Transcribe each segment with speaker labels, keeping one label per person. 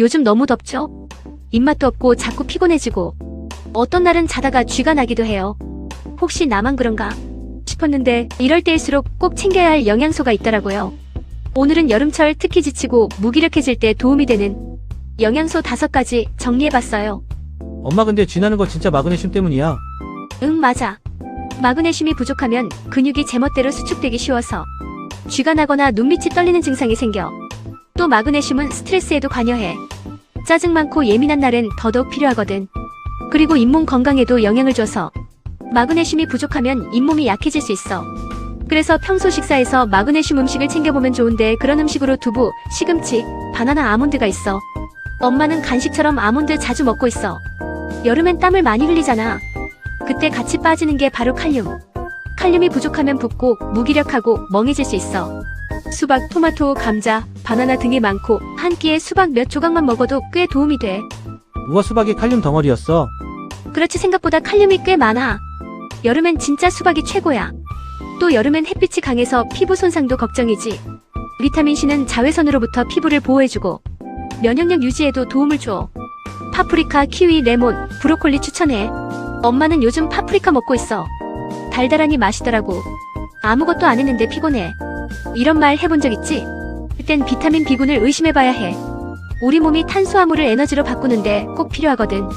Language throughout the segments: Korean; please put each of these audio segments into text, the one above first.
Speaker 1: 요즘 너무 덥죠? 입맛도 없고 자꾸 피곤해지고 어떤 날은 자다가 쥐가 나기도 해요. 혹시 나만 그런가 싶었는데 이럴 때일수록 꼭 챙겨야 할 영양소가 있더라고요. 오늘은 여름철 특히 지치고 무기력해질 때 도움이 되는 영양소 다섯 가지 정리해봤어요.
Speaker 2: 엄마 근데 쥐나는 거 진짜 마그네슘 때문이야.
Speaker 1: 응, 맞아. 마그네슘이 부족하면 근육이 제멋대로 수축되기 쉬워서 쥐가 나거나 눈밑이 떨리는 증상이 생겨. 또 마그네슘은 스트레스에도 관여해. 짜증 많고 예민한 날엔 더더욱 필요하거든. 그리고 잇몸 건강에도 영향을 줘서 마그네슘이 부족하면 잇몸이 약해질 수 있어. 그래서 평소 식사에서 마그네슘 음식을 챙겨보면 좋은데 그런 음식으로 두부, 시금치, 바나나 아몬드가 있어. 엄마는 간식처럼 아몬드 자주 먹고 있어. 여름엔 땀을 많이 흘리잖아. 그때 같이 빠지는 게 바로 칼륨. 칼륨이 부족하면 붓고 무기력하고 멍해질 수 있어. 수박, 토마토, 감자, 바나나 등이 많고 한 끼에 수박 몇 조각만 먹어도 꽤 도움이 돼.
Speaker 2: 우와 수박이 칼륨 덩어리였어.
Speaker 1: 그렇지 생각보다 칼륨이 꽤 많아. 여름엔 진짜 수박이 최고야. 또 여름엔 햇빛이 강해서 피부 손상도 걱정이지. 비타민 C는 자외선으로부터 피부를 보호해주고 면역력 유지에도 도움을 줘. 파프리카, 키위, 레몬, 브로콜리 추천해. 엄마는 요즘 파프리카 먹고 있어. 달달하니 맛있더라고. 아무것도 안 했는데 피곤해. 이런 말 해본 적 있지? 그땐 비타민 B군을 의심해봐야 해. 우리 몸이 탄수화물을 에너지로 바꾸는데 꼭 필요하거든.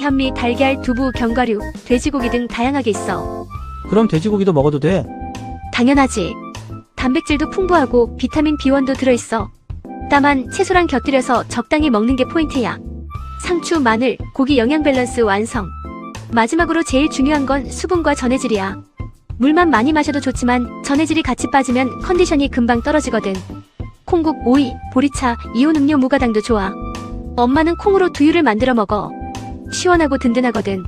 Speaker 1: 현미, 달걀, 두부, 견과류, 돼지고기 등 다양하게 있어.
Speaker 2: 그럼 돼지고기도 먹어도 돼.
Speaker 1: 당연하지. 단백질도 풍부하고 비타민 B1도 들어있어. 다만 채소랑 곁들여서 적당히 먹는 게 포인트야. 상추, 마늘, 고기 영양 밸런스 완성. 마지막으로 제일 중요한 건 수분과 전해질이야. 물만 많이 마셔도 좋지만 전해질이 같이 빠지면 컨디션이 금방 떨어지거든. 콩국, 오이, 보리차, 이온 음료 무가당도 좋아. 엄마는 콩으로 두유를 만들어 먹어. 시원하고 든든하거든.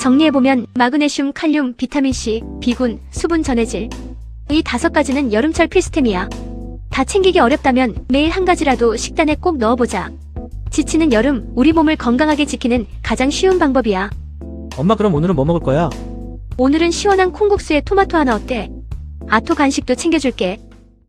Speaker 1: 정리해보면 마그네슘, 칼륨, 비타민C, 비군, 수분 전해질. 이 다섯 가지는 여름철 필수템이야. 다 챙기기 어렵다면 매일 한 가지라도 식단에 꼭 넣어보자. 지치는 여름, 우리 몸을 건강하게 지키는 가장 쉬운 방법이야.
Speaker 2: 엄마 그럼 오늘은 뭐 먹을 거야?
Speaker 1: 오늘은 시원한 콩국수에 토마토 하나 어때? 아토 간식도 챙겨줄게.